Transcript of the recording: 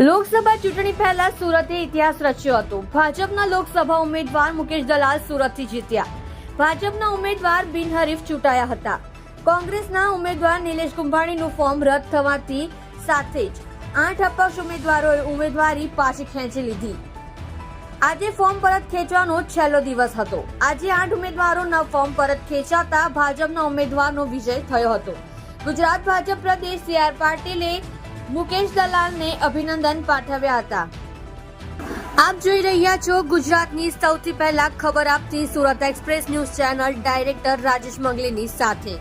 લોકસભા ચૂંટણી પહેલા સુરતે ઇતિહાસ રચ્યો હતો. ભાજપના લોકસભા ઉમેદવાર મુકેશ દલાલ સુરતથી જીત્યા. ભાજપના ઉમેદવાર બિનહરીફ ચૂંટાયા હતા. કોંગ્રેસના ઉમેદવાર નિલેશ કુંભાણીનું ફોર્મ રદ થવાથી સાથે જ આઠ અપક્ષ ઉમેદવારોએ ઉમેદવારી પાછી ખેંચી લીધી. આજે ફોર્મ પરત ખેંચવાનો છેલ્લો દિવસ હતો. આજે આઠ ઉમેદવારોના ફોર્મ પરત ખેંચાતા ભાજપના ઉમેદવારનો વિજય થયો હતો. ગુજરાત ભાજપ પ્રદેશ સી આર પાટીલે મુકેશ દલાલને અભિનંદન પાઠવ્યા હતા. આપ જોઈ રહ્યા છો ગુજરાતની સૌથી પહેલા ખબર આપતી Surat express news channel director Rajesh મંગલીની સાથે.